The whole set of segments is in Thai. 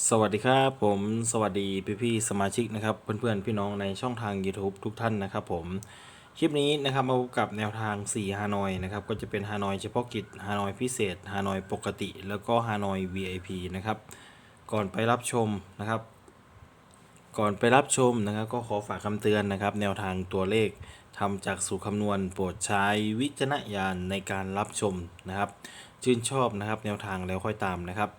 สวัสดีครับผมสวัสดีพี่พี่ๆสมาชิกนะครับเพื่อนๆพี่น้องในช่องทาง YouTube ทุกท่านนะครับผมคลิปนี้นะครับมาพบกับแนวทาง 4 ฮานอยนะครับก็จะเป็นฮานอยเฉพาะกิจฮานอยพิเศษฮานอยปกติ แล้วก็ฮานอย VIP นะครับก่อนไปรับชมนะครับ ก่อนไปรับชมนะครับ ก็ขอฝากคำเตือนนะครับ แนวทางตัวเลขทำจากสูตรคำนวณโปรดใช้วิจารณญาณในการรับชมนะครับ ชื่นชอบนะครับ แนวทางแล้วค่อยตามนะครับ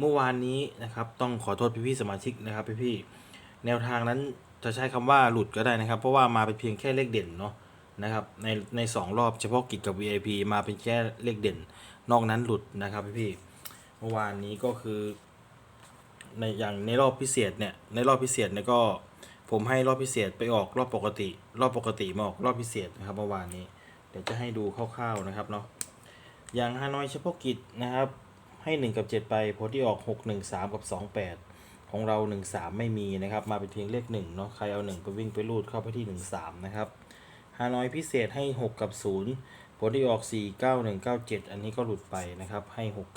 เมื่อวานนี้นะครับ ต้องขอโทษพี่ๆสมาชิกนะครับพี่ๆแนวทางนั้นจะใช้คำว่าหลุดก็ได้นะครับ เพราะว่ามาเป็นเพียงแค่เลขเด่นเนาะนะครับในในสองรอบเฉพาะกิจกับ VIP มาเป็นแค่เลขเด่น นอกนั้นหลุดนะครับพี่ๆเมื่อวานนี้ก็คือในอย่างในรอบพิเศษเนี่ยในรอบพิเศษเนี่ยก็ผมให้รอบพิเศษไปออกรอบปกติ รอบปกติมาออกรอบพิเศษนะครับเมื่อวานนี้ เดี๋ยวจะให้ดูคร่าวๆนะครับเนาะอย่างฮานอยเฉพาะกิจนะครับ ให้1กับ7 ไปผลที่ออก 6 1 3 กับ 2 8 ของเรา 1 3 ไม่มีนะครับ มาเป็นเพียงเลข1เนาะใครเอา 1 ไปวิ่งไปรูดเข้าไปที่ 1 3 นะครับฮานอยพิเศษให้ 6 กับ 0 ผลที่ออก 4 9 1 9 7 อันนี้ก็หลุดไปนะครับ ให้ 6 9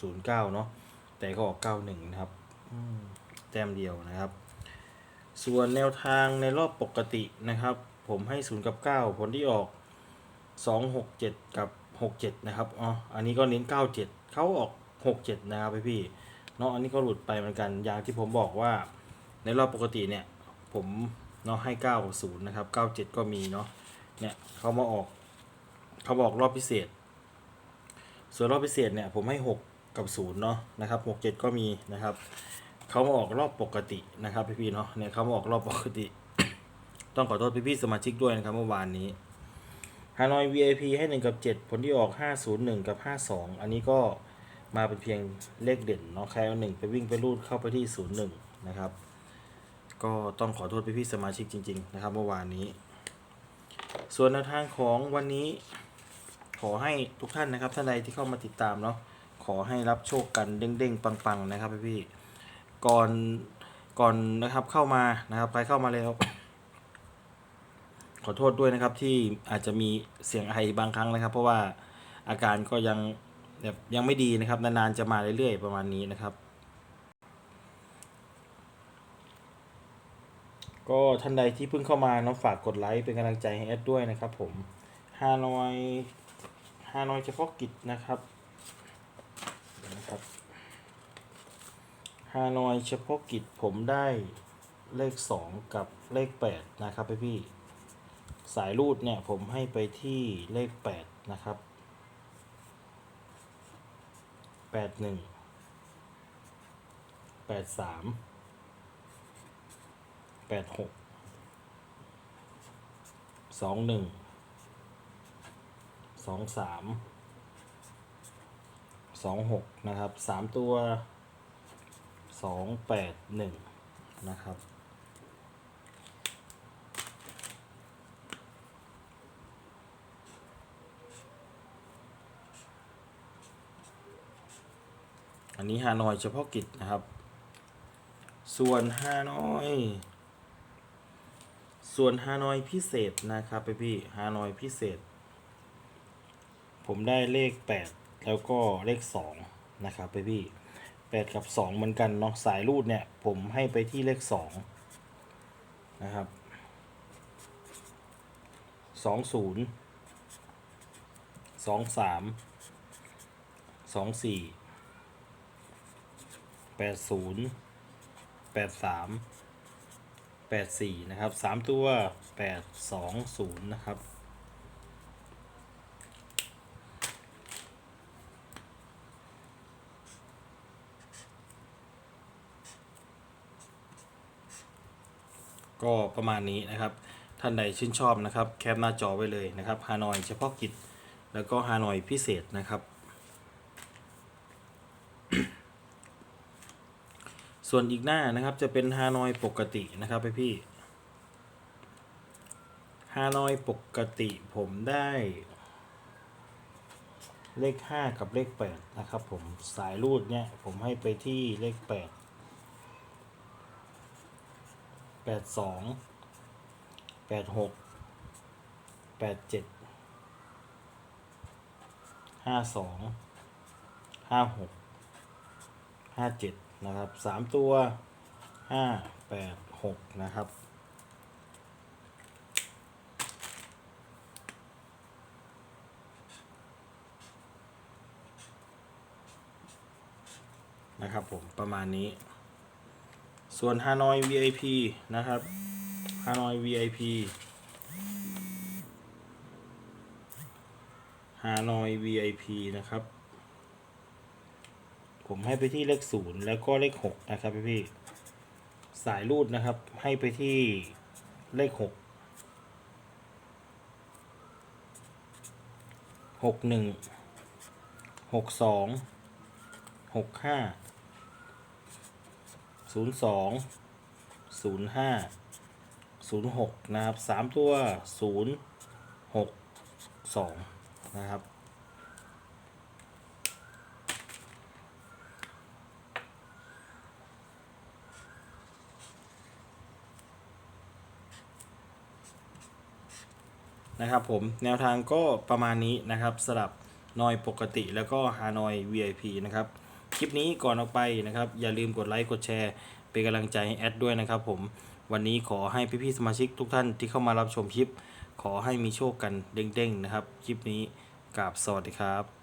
0 9 เนาะแต่ก็ออก 91 นะครับแต้มเดียวนะครับ ส่วนแนวทางในรอบปกตินะครับ ผมให้ 0 กับ 9 ผลที่ออก 2 6 7 กับ 6 7 นะครับ อ๋อ อันนี้ก็เน้น 9 7 เขาออก 6 7นะครับพี่พี่เนาะอันนี้ก็หลุดไปเหมือนกันอย่างที่ผมบอกว่า ในรอบปกติเนี่ย ผมเนาะให้9กับ0นย์นะครับ9 7ก็มีเนาะเนี่ยเขามาออกเขาบอกรอบพิเศษ ส่วนรอบพิเศษเนี่ยผมให้6กับ0เนาะนะครับ6 7ก็มีนะครับเขามาออกรอบปกตินะครับพี่พี่เนาะเนี่ยเขามาออกรอบปกติ ต้องขอโทษพี่พี่สมาชิกด้วยนะครับเมื่อวานนี้ฮานอย VIP ให้ 1 กับ 7 ผลที่ออก 501 กับ 52 อันนี้ก็ มาเป็นเพียงเลขเด่นเนาะใครเอา1ไปวิ่งไปรูดเข้าไปที่01นะครับ ก็ต้องขอโทษพี่ๆสมาชิกจริง ๆ นะครับเมื่อวานนี้ ส่วนแนวทางของวันนี้ ขอให้ทุกท่านนะครับท่านใดที่เข้ามาติดตามเนาะขอให้รับโชคกันเด้งๆปังๆนะครับพี่ๆก่อนก่อนนะครับเข้ามานะครับใครเข้ามาแล้วขอโทษด้วยนะครับที่อาจจะมีเสียงไอบางครั้งนะครับ เพราะว่าอาการก็ยัง แบบยังไม่ดีนะครับ นานๆจะมาเรื่อยๆ ประมาณนี้นะครับ ก็ท่านใดที่เพิ่งเข้ามาเนาะฝากกดไลค์เป็นกำลังใจให้แอดด้วยนะครับผมฮานอยฮานอยเฉพาะกิจนะครับนะครับฮานอยเฉพาะกิจผมได้เลข 2 กับเลข 8 นะครับพี่ๆสายรูดเนี่ยผมให้ไปที่เลข 8 นะครับ แปดหนึ่งแปดสามแปดหกสองหนึ่งสองสามสองหกนะครับสามตัวสองแปดหนึ่งนะครับ อันนี้ฮานอยเฉพาะกิจนะครับ ส่วนฮานอย ส่วนฮานอยพิเศษนะครับพี่พี่ฮานอยพิเศษ ผมได้เลข 8 แล้วก็เลข 2 นะครับพี่พี่8 กับ 2 เหมือนกันเนาะสายรูดเนี่ย ผมให้ไปที่เลข 2 นะครับ 20 23 24 แปดศูนย์แปดสามแปดสี่นะครับสามตัวแปดสองศูนย์นะครับก็ประมาณนี้นะครับ ท่านใดชื่นชอบนะครับ แคปหน้าจอไว้เลยนะครับฮานอยเฉพาะกิจ แล้วก็ฮานอยพิเศษนะครับ ส่วนอีกหน้านะครับจะเป็นฮานอยปกตินะครับพี่พี่ฮานอยปกติผมได้ เลข 5 กับเลข 8 นะครับผมสายรูดเนี่ย ผมให้ไปที่เลข 8 82 86 87 52 56 57 นะครับสามตัวห้าแปดหกนะครับ นะครับผมประมาณนี้ ส่วนฮานอย VIP นะครับฮานอย VIP ฮานอย VIP นะครับ ผมให้ไปที่เลขศูนย์แล้วก็เลขหกนะครับพี่พี่ๆสายรูดนะครับ ให้ไปที่เลขหกหกหนึ่งหกสองหกห้าศูนย์สองศูนย์ห้าศูนย์หกนะครับสามตัวศูนย์หกสองนะครับ นะครับผมแนวทางก็ประมาณนี้นะครับสลับนอยปกติแล้วก็ฮานอย VIP นะครับคลิปนี้ก่อนออกไปนะครับ อย่าลืมกดไลค์กดแชร์เป็นกำลังใจให้แอดด้วยนะครับผมวันนี้ขอให้พี่ๆสมาชิกทุกท่านที่เข้ามารับชมคลิป ขอให้มีโชคกันเด้งๆนะครับ คลิปนี้กราบสวัสดีครับ